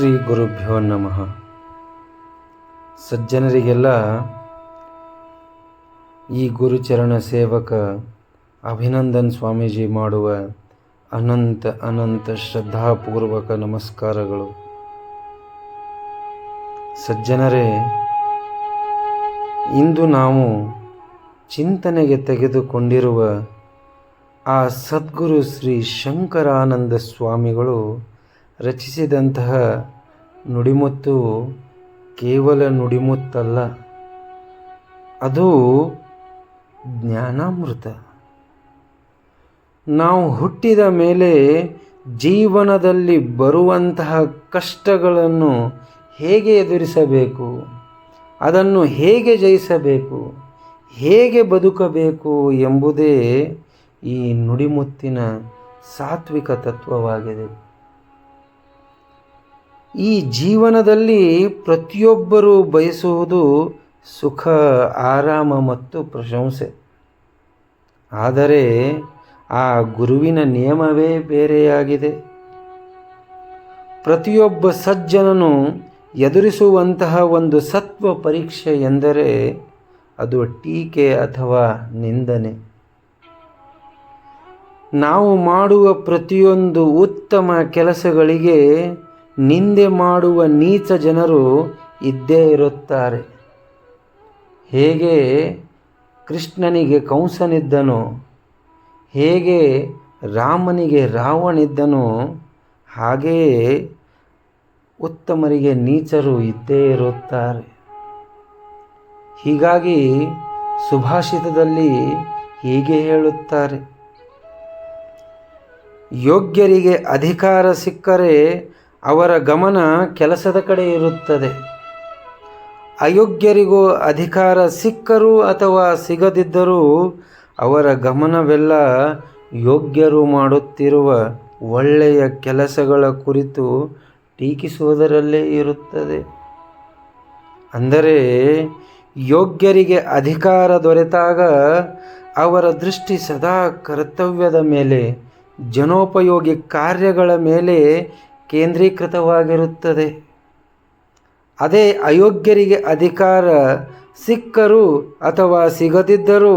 ಶ್ರೀ ಗುರುಭ್ಯೋ ನಮಃ. ಸಜ್ಜನರಿಗೆಲ್ಲ ಈ ಗುರುಚರಣ ಸೇವಕ ಅಭಿನಂದನ್ ಸ್ವಾಮೀಜಿ ಮಾಡುವ ಅನಂತ ಅನಂತ ಶ್ರದ್ಧಾಪೂರ್ವಕ ನಮಸ್ಕಾರಗಳು. ಸಜ್ಜನರೇ, ಇಂದು ನಾವು ಚಿಂತನೆಗೆ ತೆಗೆದುಕೊಂಡಿರುವ ಆ ಸದ್ಗುರು ಶ್ರೀ ಶಂಕರಾನಂದ ಸ್ವಾಮಿಗಳು ರಚಿಸಿದಂತಹ ನುಡಿಮುತ್ತು ಕೇವಲ ನುಡಿಮುತ್ತಲ್ಲ, ಅದು ಜ್ಞಾನಾಮೃತ. ನಾವು ಹುಟ್ಟಿದ ಮೇಲೆ ಜೀವನದಲ್ಲಿ ಬರುವಂತಹ ಕಷ್ಟಗಳನ್ನು ಹೇಗೆ ಎದುರಿಸಬೇಕು, ಅದನ್ನು ಹೇಗೆ ಜಯಿಸಬೇಕು, ಹೇಗೆ ಬದುಕಬೇಕು ಎಂಬುದೇ ಈ ನುಡಿಮುತ್ತಿನ ಸಾತ್ವಿಕ ತತ್ವವಾಗಿದೆ. ಈ ಜೀವನದಲ್ಲಿ ಪ್ರತಿಯೊಬ್ಬರೂ ಬಯಸುವುದು ಸುಖ, ಆರಾಮ ಮತ್ತು ಪ್ರಶಂಸೆ. ಆದರೆ ಆ ಗುರುವಿನ ನಿಯಮವೇ ಬೇರೆಯಾಗಿದೆ. ಪ್ರತಿಯೊಬ್ಬ ಸಜ್ಜನನು ಎದುರಿಸುವಂತಹ ಒಂದು ಸತ್ವ ಪರೀಕ್ಷೆ ಎಂದರೆ ಅದು ಟೀಕೆ ಅಥವಾ ನಿಂದನೆ. ನಾವು ಮಾಡುವ ಪ್ರತಿಯೊಂದು ಉತ್ತಮ ಕೆಲಸಗಳಿಗೆ ನಿಂದೆ ಮಾಡುವ ನೀಚ ಜನರು ಇದ್ದೇ ಇರುತ್ತಾರೆ. ಹೇಗೆ ಕೃಷ್ಣನಿಗೆ ಕಂಸನಿದ್ದನೋ, ಹೇಗೆ ರಾಮನಿಗೆ ರಾವಣಿದ್ದನೋ, ಹಾಗೆಯೇ ಉತ್ತಮರಿಗೆ ನೀಚರು ಇದ್ದೇ ಇರುತ್ತಾರೆ. ಹೀಗಾಗಿ ಸುಭಾಷಿತದಲ್ಲಿ ಹೀಗೆ ಹೇಳುತ್ತಾರೆ. ಯೋಗ್ಯರಿಗೆ ಅಧಿಕಾರ ಸಿಕ್ಕರೆ ಅವರ ಗಮನ ಕೆಲಸದ ಕಡೆ ಇರುತ್ತದೆ. ಅಯೋಗ್ಯರಿಗೂ ಅಧಿಕಾರ ಸಿಕ್ಕರೂ ಅಥವಾ ಸಿಗದಿದ್ದರೂ ಅವರ ಗಮನವೆಲ್ಲ ಯೋಗ್ಯರು ಮಾಡುತ್ತಿರುವ ಒಳ್ಳೆಯ ಕೆಲಸಗಳ ಕುರಿತು ಟೀಕಿಸುವುದರಲ್ಲೇ ಇರುತ್ತದೆ. ಅಂದರೆ, ಯೋಗ್ಯರಿಗೆ ಅಧಿಕಾರ ದೊರೆತಾಗ ಅವರ ದೃಷ್ಟಿ ಸದಾ ಕರ್ತವ್ಯದ ಮೇಲೆ, ಜನೋಪಯೋಗಿ ಕಾರ್ಯಗಳ ಮೇಲೆ ಕೇಂದ್ರೀಕೃತವಾಗಿರುತ್ತದೆ. ಅದೇ ಅಯೋಗ್ಯರಿಗೆ ಅಧಿಕಾರ ಸಿಕ್ಕರೂ ಅಥವಾ ಸಿಗದಿದ್ದರೂ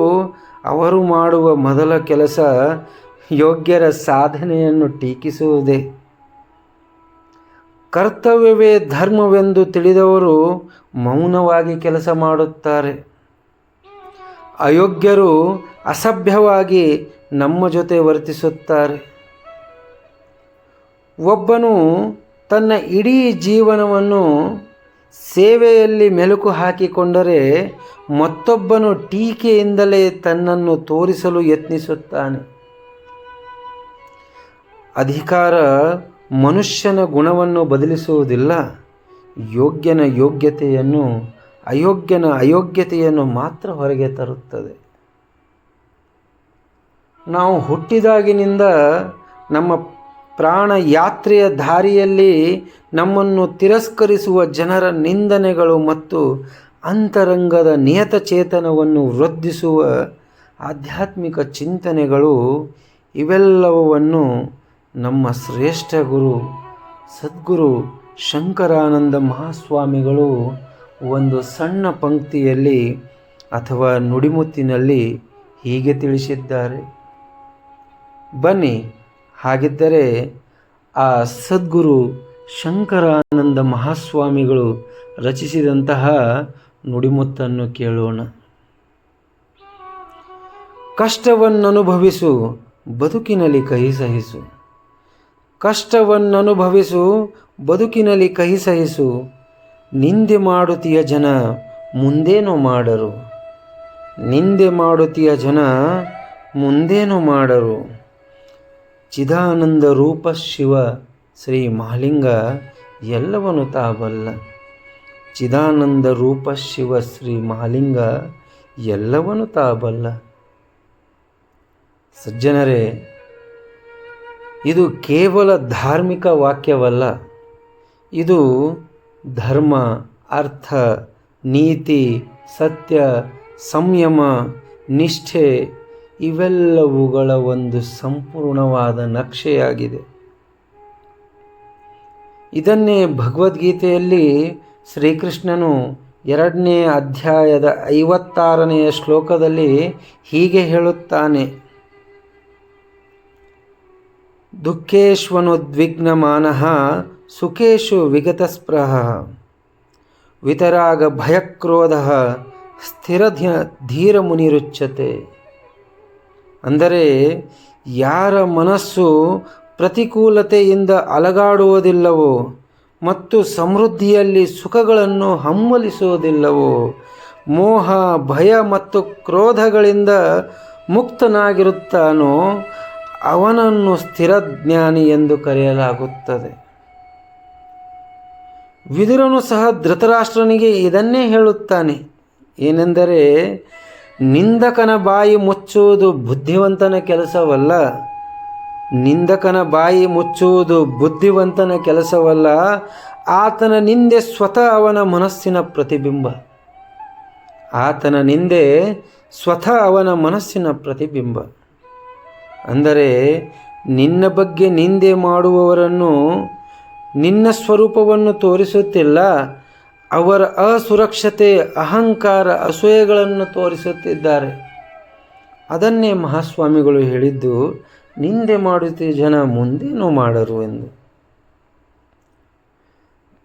ಅವರು ಮಾಡುವ ಮೊದಲ ಕೆಲಸ ಯೋಗ್ಯರ ಸಾಧನೆಯನ್ನು ಟೀಕಿಸುವುದೇ. ಕರ್ತವ್ಯವೇ ಧರ್ಮವೆಂದು ತಿಳಿದವರು ಮೌನವಾಗಿ ಕೆಲಸ ಮಾಡುತ್ತಾರೆ. ಅಯೋಗ್ಯರು ಅಸಭ್ಯವಾಗಿ ನಮ್ಮ ಜೊತೆ ವರ್ತಿಸುತ್ತಾರೆ. ಒಬ್ಬನು ತನ್ನ ಇಡೀ ಜೀವನವನ್ನು ಸೇವೆಯಲ್ಲಿ ಮೆಲುಕು ಹಾಕಿಕೊಂಡರೆ ಮತ್ತೊಬ್ಬನು ಟೀಕೆಯಿಂದಲೇ ತನ್ನನ್ನು ತೋರಿಸಲು ಯತ್ನಿಸುತ್ತಾನೆ. ಅಧಿಕಾರ ಮನುಷ್ಯನ ಗುಣವನ್ನು ಬದಲಿಸುವುದಿಲ್ಲ, ಯೋಗ್ಯನ ಯೋಗ್ಯತೆಯನ್ನು, ಅಯೋಗ್ಯನ ಅಯೋಗ್ಯತೆಯನ್ನು ಮಾತ್ರ ಹೊರಗೆ ತರುತ್ತದೆ. ನಾವು ಹುಟ್ಟಿದಾಗಿನಿಂದ ನಮ್ಮ ಪ್ರಾಣ ಯಾತ್ರೆಯ ದಾರಿಯಲ್ಲಿ ನಮ್ಮನ್ನು ತಿರಸ್ಕರಿಸುವ ಜನರ ನಿಂದನೆಗಳು ಮತ್ತು ಅಂತರಂಗದ ನಿಯತಚೇತನವನ್ನು ವೃದ್ಧಿಸುವ ಆಧ್ಯಾತ್ಮಿಕ ಚಿಂತನೆಗಳು ಇವೆಲ್ಲವನ್ನು ನಮ್ಮ ಶ್ರೇಷ್ಠ ಗುರು, ಸದ್ಗುರು ಶಂಕರಾನಂದ ಮಹಾಸ್ವಾಮಿಗಳು ಒಂದು ಸಣ್ಣ ಪಂಕ್ತಿಯಲ್ಲಿ ಅಥವಾ ನುಡಿಮುತ್ತಿನಲ್ಲಿ ಹೀಗೆ ತಿಳಿಸಿದ್ದಾರೆ. ಬನ್ನಿ ಹಾಗಿದ್ದರೆ ಆ ಸದ್ಗುರು ಶಂಕರಾನಂದ ಮಹಾಸ್ವಾಮಿಗಳು ರಚಿಸಿದಂತಹ ನುಡಿಮುತ್ತನ್ನು ಕೇಳೋಣ. ಕಷ್ಟವನ್ನನುಭವಿಸು, ಬದುಕಿನಲ್ಲಿ ಕಹಿ ಸಹಿಸು. ಕಷ್ಟವನ್ನನುಭವಿಸು, ಬದುಕಿನಲ್ಲಿ ಕಹಿ ಸಹಿಸು. ನಿಂದೆ ಮಾಡುತ್ತೀಯ ಜನ ಮುಂದೇನು ಮಾಡರು. ನಿಂದೆ ಮಾಡುತ್ತೀಯ ಜನ ಮುಂದೇನು ಮಾಡರು. ಚಿದಾನಂದ ರೂಪ ಶಿವ ಶ್ರೀ ಮಹಾಲಿಂಗ ಎಲ್ಲವನು ತಾಬಲ್ಲ ಚಿದಾನಂದ ರೂಪ ಶಿವ ಶ್ರೀ ಮಹಾಲಿಂಗ ಎಲ್ಲವನು ತಾಬಲ್ಲ ಸಜ್ಜನರೇ, ಇದು ಕೇವಲ ಧಾರ್ಮಿಕ ವಾಕ್ಯವಲ್ಲ. ಇದು ಧರ್ಮ, ಅರ್ಥ, ನೀತಿ, ಸತ್ಯ, ಸಂಯಮ, ನಿಷ್ಠೆ ಇವೆಲ್ಲವುಗಳ ಒಂದು ಸಂಪೂರ್ಣವಾದ ನಕ್ಷೆಯಾಗಿದೆ. ಇದನ್ನೇ ಭಗವದ್ಗೀತೆಯಲ್ಲಿ ಶ್ರೀಕೃಷ್ಣನು ಎರಡನೇ ಅಧ್ಯಾಯದ ಐವತ್ತಾರನೆಯ ಶ್ಲೋಕದಲ್ಲಿ ಹೀಗೆ ಹೇಳುತ್ತಾನೆ. ದುಃಖೇಶ್ವನುದ್ವಿಗ್ನಮಾನ ಸುಖೇಶು ವಿಗತಸ್ಪೃಹ ವಿತರಾಗ ಭಯಕ್ರೋಧ ಸ್ಥಿರ ಧೀರ ಮುನಿರುಚ್ಯತೆ ಅಂದರೆ ಯಾರ ಮನಸ್ಸು ಪ್ರತಿಕೂಲತೆಯಿಂದ ಅಲಗಾಡುವುದಿಲ್ಲವೋ ಮತ್ತು ಸಮೃದ್ಧಿಯಲ್ಲಿ ಸುಖಗಳನ್ನು ಹಮ್ಮಲಿಸುವುದಿಲ್ಲವೋ, ಮೋಹ, ಭಯ ಮತ್ತು ಕ್ರೋಧಗಳಿಂದ ಮುಕ್ತನಾಗಿರುತ್ತಾನೋ ಅವನನ್ನು ಸ್ಥಿರಜ್ಞಾನಿ ಎಂದು ಕರೆಯಲಾಗುತ್ತದೆ. ವಿದುರನು ಸಹ ಧೃತರಾಷ್ಟ್ರನಿಗೆ ಇದನ್ನೇ ಹೇಳುತ್ತಾನೆ. ಏನೆಂದರೆ ನಿಂದಕನ ಬಾಯಿ ಮುಚ್ಚುವುದು ಬುದ್ಧಿವಂತನ ಕೆಲಸವಲ್ಲ. ನಿಂದಕನ ಬಾಯಿ ಮುಚ್ಚುವುದು ಬುದ್ಧಿವಂತನ ಕೆಲಸವಲ್ಲ. ಆತನ ನಿಂದೆ ಸ್ವತಃ ಅವನ ಮನಸ್ಸಿನ ಪ್ರತಿಬಿಂಬ. ಆತನ ನಿಂದೆ ಸ್ವತಃ ಅವನ ಮನಸ್ಸಿನ ಪ್ರತಿಬಿಂಬ. ಅಂದರೆ ನಿನ್ನ ಬಗ್ಗೆ ನಿಂದೆ ಮಾಡುವವರನ್ನು ನಿನ್ನ ಸ್ವರೂಪವನ್ನು ತೋರಿಸುತ್ತಿಲ್ಲ. ಅವರ ಅಸುರಕ್ಷತೆ, ಅಹಂಕಾರ, ಅಸೂಯೆಗಳನ್ನು ತೋರಿಸುತ್ತಿದ್ದಾರೆ. ಅದನ್ನೇ ಮಹಾಸ್ವಾಮಿಗಳು ಹೇಳಿದ್ದು, ನಿಂದೆ ಮಾಡುತ್ತಿ ಜನ, ಮುಂದೇನು ಮಾಡರು ಎಂದು.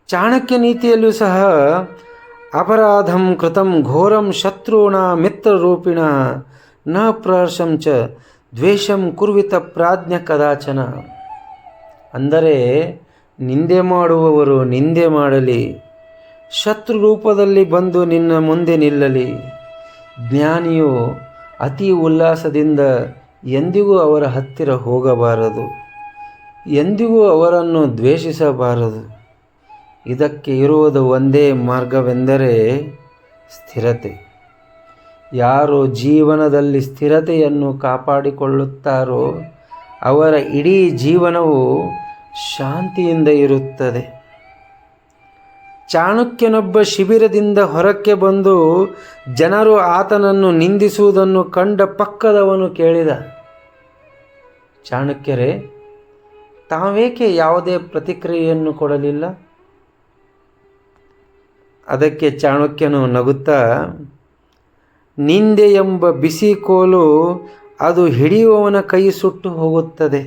ಚಾಣಕ್ಯ ನೀತಿಯಲ್ಲೂ ಸಹ ಅಪರಾಧಂ ಕೃತಂ ಘೋರಂ ಶತ್ರುಣ ಮಿತ್ರರೂಪಿಣ ನ ಪ್ರಹರ್ಷಂ ಚ ದ್ವೇಷಂ ಕುರ್ವಿತ ಪ್ರಾಜ್ಞ ಕದಾಚನ. ಅಂದರೆ ನಿಂದೆ ಮಾಡುವವರು ನಿಂದೆ ಮಾಡಲಿ ಶತ್ರು ರೂಪದಲ್ಲಿ ಬಂದು ನಿನ್ನ ಮುಂದೆ ನಿಲ್ಲಲಿ. ಜ್ಞಾನಿಯು ಅತಿ ಉಲ್ಲಾಸದಿಂದ ಎಂದಿಗೂ ಅವರ ಹತ್ತಿರ ಹೋಗಬಾರದು. ಎಂದಿಗೂ ಅವರನ್ನು ದ್ವೇಷಿಸಬಾರದು. ಇದಕ್ಕೆ ಇರುವುದು ಒಂದೇ ಮಾರ್ಗವೆಂದರೆ ಸ್ಥಿರತೆ. ಯಾರು ಜೀವನದಲ್ಲಿ ಸ್ಥಿರತೆಯನ್ನು ಕಾಪಾಡಿಕೊಳ್ಳುತ್ತಾರೋ ಅವರ ಇಡೀ ಜೀವನವು ಶಾಂತಿಯಿಂದ ಇರುತ್ತದೆ. ಚಾಣಕ್ಯನೊಬ್ಬ ಶಿಬಿರದಿಂದ ಹೊರಕ್ಕೆ ಬಂದು ಜನರು ಆತನನ್ನು ನಿಂದಿಸುವುದನ್ನು ಕಂಡ ಪಕ್ಕದವನು ಕೇಳಿದ, ಚಾಣಕ್ಯರೇ, ತಾವೇಕೆ ಯಾವುದೇ ಪ್ರತಿಕ್ರಿಯೆಯನ್ನು ಕೊಡಲಿಲ್ಲ? ಅದಕ್ಕೆ ಚಾಣಕ್ಯನು ನಗುತ್ತಾ ನಿಂದೆ ಎಂಬ ಬಿಸಿ ಕೋಲು ಅದು ಹಿಡಿಯುವವನ ಕೈ ಸುಟ್ಟು ಹೋಗುತ್ತದೆ.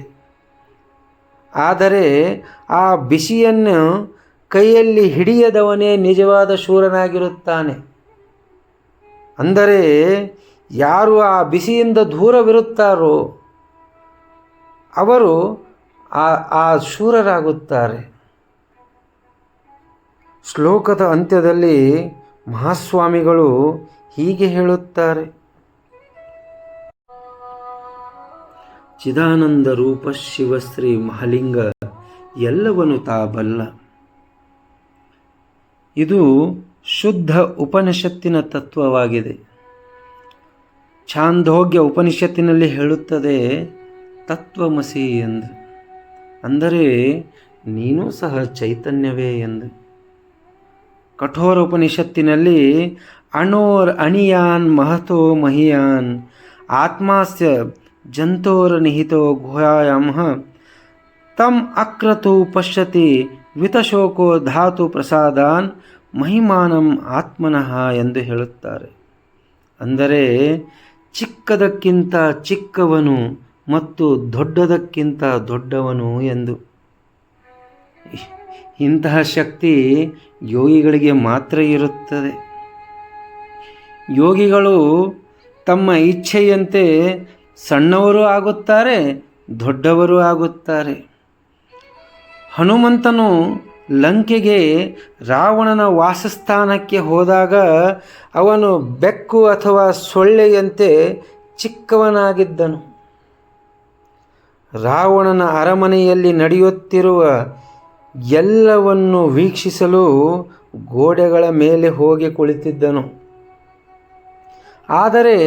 ಆದರೆ ಆ ಬಿಸಿಯನ್ನು ಕೈಯಲ್ಲಿ ಹಿಡಿಯದವನೇ ನಿಜವಾದ ಶೂರನಾಗಿರುತ್ತಾನೆ. ಅಂದರೆ ಯಾರು ಆ ಬಿಸಿಯಿಂದ ದೂರವಿರುತ್ತಾರೋ ಅವರು ಆ ಆ ಶೂರರಾಗುತ್ತಾರೆ. ಶ್ಲೋಕದ ಅಂತ್ಯದಲ್ಲಿ ಮಹಾಸ್ವಾಮಿಗಳು ಹೀಗೆ ಹೇಳುತ್ತಾರೆ. ಚಿದಾನಂದ ರೂಪ ಶಿವಶ್ರೀ ಮಹಲಿಂಗ, ಎಲ್ಲವನು ತಾ ಬಲ್ಲ ಇದು ಶುದ್ಧ ಉಪನಿಷತ್ತಿನ ತತ್ವವಾಗಿದೆ. ಛಾಂದೋಗ್ಯ ಉಪನಿಷತ್ತಿನಲ್ಲಿ ಹೇಳುತ್ತದೆ, ತತ್ವಮಸಿ ಎಂದು. ಅಂದರೆ, ನೀನು ಸಹ ಚೈತನ್ಯವೇ ಎಂದು. ಕಠೋರ ಉಪನಿಷತ್ತಿನಲ್ಲಿ, ಅಣೋರ್ ಅಣಿಯಾನ್ ಮಹತೋ ಮಹಿಯಾನ್, ಆತ್ಮಾಸ್ಯ ಜಂತೋರ ನಿಹಿತೋ ಗುಹಾಯಾಮ ತಮ್ ಅಕ್ರತು ಪಶ್ಯತಿ ವಿತಶೋಕೋ ಧಾತು ಪ್ರಸಾದಾನ್ ಮಹಿಮಾನಂ ಆತ್ಮನಃ ಎಂದು ಹೇಳುತ್ತಾರೆ. ಅಂದರೆ ಚಿಕ್ಕದಕ್ಕಿಂತ ಚಿಕ್ಕವನು ಮತ್ತು ದೊಡ್ಡದಕ್ಕಿಂತ ದೊಡ್ಡವನು ಎಂದು. ಇಂತಹ ಶಕ್ತಿ ಯೋಗಿಗಳಿಗೆ ಮಾತ್ರ ಇರುತ್ತದೆ. ಯೋಗಿಗಳು ತಮ್ಮ ಇಚ್ಛೆಯಂತೆ ಸಣ್ಣವರು ಆಗುತ್ತಾರೆ, ದೊಡ್ಡವರು ಆಗುತ್ತಾರೆ. ಹನುಮಂತನು ಲಂಕೆಗೆ ರಾವಣನ ವಾಸಸ್ಥಾನಕ್ಕೆ ಹೋದಾಗ ಅವನು ಬೆಕ್ಕು ಅಥವಾ ಸೊಳ್ಳೆಯಂತೆ ಚಿಕ್ಕವನಾಗಿದ್ದನು. ರಾವಣನ ಅರಮನೆಯಲ್ಲಿ ನಡೆಯುತ್ತಿರುವ ಎಲ್ಲವನ್ನು ವೀಕ್ಷಿಸಲು ಗೋಡೆಗಳ ಮೇಲೆ ಹೋಗಿ ಕುಳಿತಿದ್ದನು. ಆದರೆ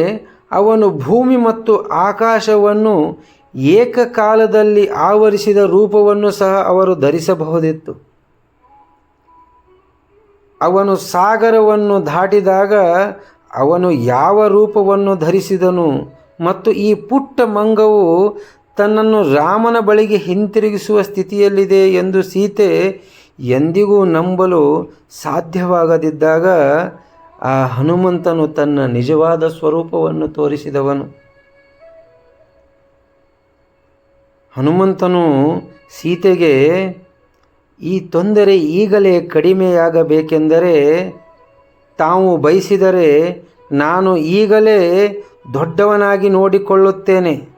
ಅವನು ಭೂಮಿ ಮತ್ತು ಆಕಾಶವನ್ನು ಏಕಕಾಲದಲ್ಲಿ ಆವರಿಸಿದ ರೂಪವನ್ನು ಸಹ ಅವರು ಧರಿಸಬಹುದಿತ್ತು. ಅವನು ಸಾಗರವನ್ನು ದಾಟಿದಾಗ ಅವನು ಯಾವ ರೂಪವನ್ನು ಧರಿಸಿದನು ಮತ್ತು ಈ ಪುಟ್ಟ ಮಂಗವು ತನ್ನನ್ನು ರಾಮನ ಬಳಿಗೆ ಹಿಂತಿರುಗಿಸುವ ಸ್ಥಿತಿಯಲ್ಲಿದೆ ಎಂದು ಸೀತೆ ಎಂದಿಗೂ ನಂಬಲು ಸಾಧ್ಯವಾಗದಿದ್ದಾಗ ಆ ಹನುಮಂತನು ತನ್ನ ನಿಜವಾದ ಸ್ವರೂಪವನ್ನು ತೋರಿಸಿದವನು. ಹನುಮಂತನು ಸೀತೆಗೆ, ಈ ತೊಂದರೆ ಈಗಲೇ ಕಡಿಮೆಯಾಗಬೇಕೆಂದರೆ ತಾವು ಬಯಸಿದರೆ ನಾನು ಈಗಲೇ ದೊಡ್ಡವನಾಗಿ ನೋಡಿಕೊಳ್ಳುತ್ತೇನೆ.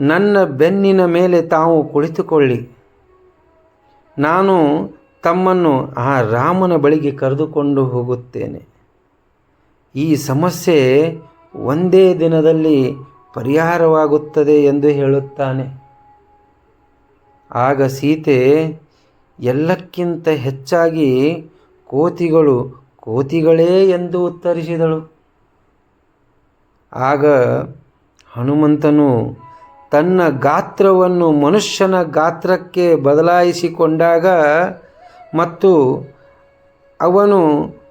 ನನ್ನ ಬೆನ್ನಿನ ಮೇಲೆ ತಾವು ಕುಳಿತುಕೊಳ್ಳಿ. ನಾನು ತಮ್ಮನ್ನು ಆ ರಾಮನ ಬಳಿಗೆ ಕರೆದುಕೊಂಡು ಹೋಗುತ್ತೇನೆ. ಈ ಸಮಸ್ಯೆ ಒಂದೇ ದಿನದಲ್ಲಿ ಪರಿಹಾರವಾಗುತ್ತದೆ ಎಂದು ಹೇಳುತ್ತಾನೆ. ಆಗ ಸೀತೆ ಎಲ್ಲಕ್ಕಿಂತ ಹೆಚ್ಚಾಗಿ ಕೋತಿಗಳು ಕೋತಿಗಳೇ ಎಂದು ಉತ್ತರಿಸಿದಳು. ಆಗ ಹನುಮಂತನು ತನ್ನ ಗಾತ್ರವನ್ನು ಮನುಷ್ಯನ ಗಾತ್ರಕ್ಕೆ ಬದಲಾಯಿಸಿಕೊಂಡಾಗ ಮತ್ತು ಅವನು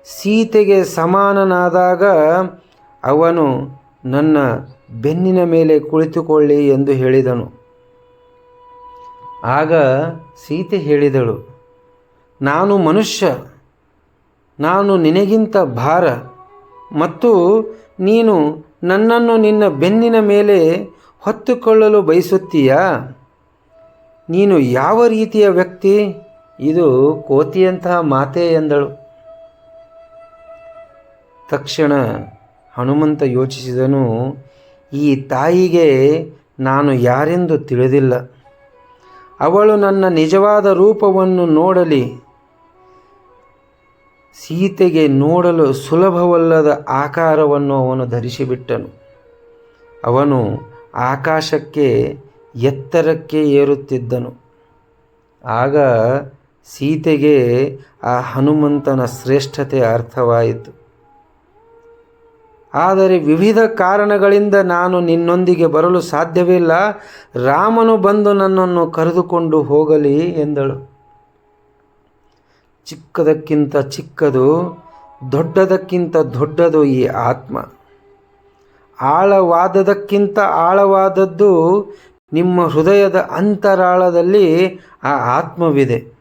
ಸೀತೆಗೆ ಸಮಾನನಾದಾಗ ಅವನು ನನ್ನ ಬೆನ್ನಿನ ಮೇಲೆ ಕುಳಿತುಕೊಳ್ಳಿ ಎಂದು ಹೇಳಿದನು. ಆಗ ಸೀತೆ ಹೇಳಿದಳು, ನಾನು ಮನುಷ್ಯ, ನಾನು ನಿನಗಿಂತ ಭಾರ, ಮತ್ತು ನೀನು ನನ್ನನ್ನು ನಿನ್ನ ಬೆನ್ನಿನ ಮೇಲೆ ಹೊತ್ತುಕೊಳ್ಳಲು ಬಯಸುತ್ತೀಯಾ? ನೀನು ಯಾವ ರೀತಿಯ ವ್ಯಕ್ತಿ? ಇದು ಕೋತಿಯಂತಹ ಮಾತೆ ಎಂದಳು. ತಕ್ಷಣ ಹನುಮಂತ ಯೋಚಿಸಿದನು, ಈ ತಾಯಿಗೆ ನಾನು ಯಾರೆಂದು ತಿಳಿದಿಲ್ಲ. ಅವಳು ನನ್ನ ನಿಜವಾದ ರೂಪವನ್ನು ನೋಡಲಿ. ಸೀತೆಗೆ ನೋಡಲು ಸುಲಭವಲ್ಲದ ಆಕಾರವನ್ನು ಅವನು ಧರಿಸಿಬಿಟ್ಟನು. ಅವನು ಆಕಾಶಕ್ಕೆ ಎತ್ತರಕ್ಕೆ ಏರುತ್ತಿದ್ದನು. ಆಗ ಸೀತೆಗೆ ಆ ಹನುಮಂತನ ಶ್ರೇಷ್ಠತೆ ಅರ್ಥವಾಯಿತು. ಆದರೆ ವಿವಿಧ ಕಾರಣಗಳಿಂದ ನಾನು ನಿನ್ನೊಂದಿಗೆ ಬರಲು ಸಾಧ್ಯವಿಲ್ಲ ರಾಮನು ಬಂದು ನನ್ನನ್ನು ಕರೆದುಕೊಂಡು ಹೋಗಲಿ ಎಂದಳು. ಚಿಕ್ಕದಕ್ಕಿಂತ ಚಿಕ್ಕದು, ದೊಡ್ಡದಕ್ಕಿಂತ ದೊಡ್ಡದು ಈ ಆತ್ಮ. ಆಳವಾದದಕ್ಕಿಂತ ಆಳವಾದದ್ದು ನಿಮ್ಮ ಹೃದಯದ ಅಂತರಾಳದಲ್ಲಿ ಆ ಆತ್ಮವಿದೆ.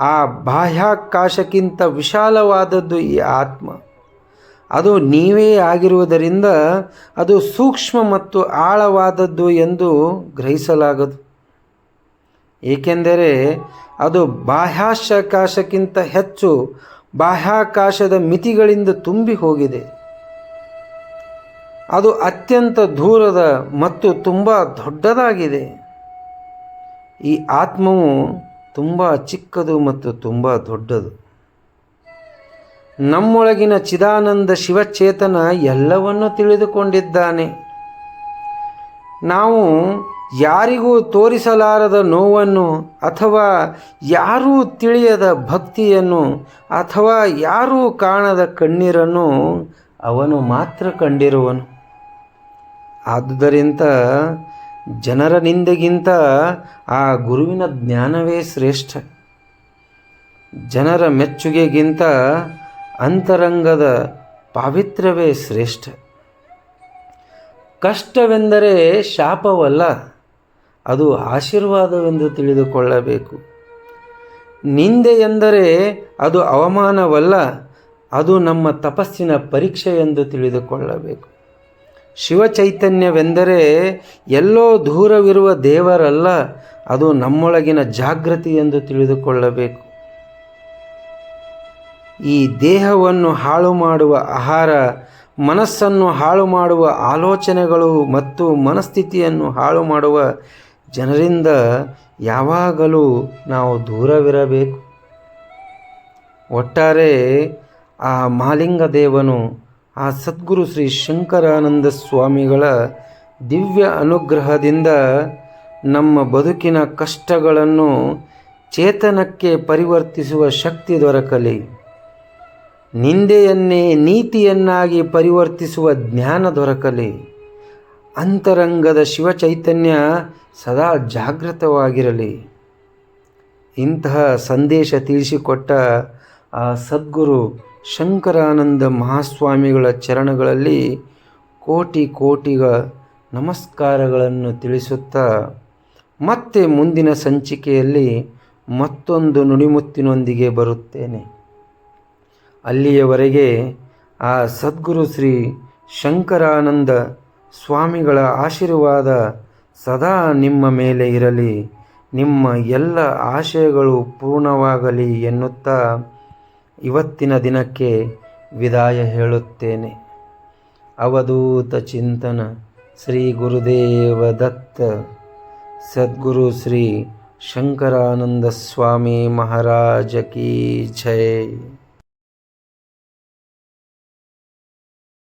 ಆ ಬಾಹ್ಯಾಕಾಶಕ್ಕಿಂತ ವಿಶಾಲವಾದದ್ದು ಈ ಆತ್ಮ. ಅದು ನೀವೇ ಆಗಿರುವುದರಿಂದ ಅದು ಸೂಕ್ಷ್ಮ ಮತ್ತು ಆಳವಾದದ್ದು ಎಂದು ಗ್ರಹಿಸಲಾಗದು. ಏಕೆಂದರೆ ಅದು ಬಾಹ್ಯಾಕಾಶಕ್ಕಿಂತ ಹೆಚ್ಚು ಬಾಹ್ಯಾಕಾಶದ ಮಿತಿಗಳಿಂದ ತುಂಬಿ ಹೋಗಿದೆ. ಅದು ಅತ್ಯಂತ ದೂರದ ಮತ್ತು ತುಂಬ ದೊಡ್ಡದಾಗಿದೆ. ಈ ಆತ್ಮವು ತುಂಬ ಚಿಕ್ಕದು ಮತ್ತು ತುಂಬ ದೊಡ್ಡದು. ನಮ್ಮೊಳಗಿನ ಚಿದಾನಂದ ಶಿವಚೇತನ ಎಲ್ಲವನ್ನು ತಿಳಿದುಕೊಂಡಿದ್ದಾನೆ. ನಾವು ಯಾರಿಗೂ ತೋರಿಸಲಾರದ ನೋವನ್ನು ಅಥವಾ ಯಾರೂ ತಿಳಿಯದ ಭಕ್ತಿಯನ್ನು ಅಥವಾ ಯಾರೂ ಕಾಣದ ಕಣ್ಣೀರನ್ನು ಅವನು ಮಾತ್ರ ಕಂಡಿರುವನು. ಆದುದರಿಂದ ಜನರ ನಿಂದೆಗಿಂತ ಆ ಗುರುವಿನ ಜ್ಞಾನವೇ ಶ್ರೇಷ್ಠ. ಜನರ ಮೆಚ್ಚುಗೆಗಿಂತ ಅಂತರಂಗದ ಪಾವಿತ್ರ್ಯವೇ ಶ್ರೇಷ್ಠ. ಕಷ್ಟವೆಂದರೆ ಶಾಪವಲ್ಲ, ಅದು ಆಶೀರ್ವಾದವೆಂದು ತಿಳಿದುಕೊಳ್ಳಬೇಕು. ನಿಂದೆ ಎಂದರೆ ಅದು ಅವಮಾನವಲ್ಲ, ಅದು ನಮ್ಮ ತಪಸ್ಸಿನ ಪರೀಕ್ಷೆ ಎಂದು ತಿಳಿದುಕೊಳ್ಳಬೇಕು. ಶಿವಚೈತನ್ಯವೆಂದರೆ ಎಲ್ಲೋ ದೂರವಿರುವ ದೇವರಲ್ಲ, ಅದು ನಮ್ಮೊಳಗಿನ ಜಾಗೃತಿ ಎಂದು ತಿಳಿದುಕೊಳ್ಳಬೇಕು. ಈ ದೇಹವನ್ನು ಹಾಳು ಮಾಡುವ ಆಹಾರ, ಮನಸ್ಸನ್ನು ಹಾಳು ಮಾಡುವ ಆಲೋಚನೆಗಳು ಮತ್ತು ಮನಸ್ಥಿತಿಯನ್ನು ಹಾಳು ಮಾಡುವ ಜನರಿಂದ ಯಾವಾಗಲೂ ನಾವು ದೂರವಿರಬೇಕು. ಒಟ್ಟಾರೆ ಆ ಮಾಲಿಂಗ ದೇವನು ಆ ಸದ್ಗುರು ಶ್ರೀ ಶಂಕರಾನಂದ ಸ್ವಾಮಿಗಳ ದಿವ್ಯ ಅನುಗ್ರಹದಿಂದ ನಮ್ಮ ಬದುಕಿನ ಕಷ್ಟಗಳನ್ನು ಚೇತನಕ್ಕೆ ಪರಿವರ್ತಿಸುವ ಶಕ್ತಿ ದೊರಕಲಿ. ನಿಂದೆಯನ್ನೇ ನೀತಿಯನ್ನಾಗಿ ಪರಿವರ್ತಿಸುವ ಜ್ಞಾನ ದೊರಕಲಿ. ಅಂತರಂಗದ ಶಿವಚೈತನ್ಯ ಸದಾ ಜಾಗೃತವಾಗಿರಲಿ. ಇಂತಹ ಸಂದೇಶ ತಿಳಿಸಿಕೊಟ್ಟ ಆ ಸದ್ಗುರು ಶಂಕರಾನಂದ ಮಹಾಸ್ವಾಮಿಗಳ ಚರಣಗಳಲ್ಲಿ ಕೋಟಿ ಕೋಟಿಗ ನಮಸ್ಕಾರಗಳನ್ನು ತಿಳಿಸುತ್ತಾ, ಮತ್ತೆ ಮುಂದಿನ ಸಂಚಿಕೆಯಲ್ಲಿ ಮತ್ತೊಂದು ನುಡಿಮುತ್ತಿನೊಂದಿಗೆ ಬರುತ್ತೇನೆ. ಅಲ್ಲಿಯವರೆಗೆ ಆ ಸದ್ಗುರು ಶ್ರೀ ಶಂಕರಾನಂದ ಸ್ವಾಮಿಗಳ ಆಶೀರ್ವಾದ ಸದಾ ನಿಮ್ಮ ಮೇಲೆ ಇರಲಿ. ನಿಮ್ಮ ಎಲ್ಲ ಆಶಯಗಳು ಪೂರ್ಣವಾಗಲಿ ಎನ್ನುತ್ತಾ ಇವತ್ತಿನ ದಿನಕ್ಕೆ ವಿದಾಯ ಹೇಳುತ್ತೇನೆ. ಅವಧೂತ ಚಿಂತನ ಶ್ರೀ ಗುರುದೇವ ದತ್ತ, ಸದ್ಗುರು ಶ್ರೀ ಶಂಕರಾನಂದ ಸ್ವಾಮಿ ಮಹಾರಾಜ ಕೀ ಜೈ.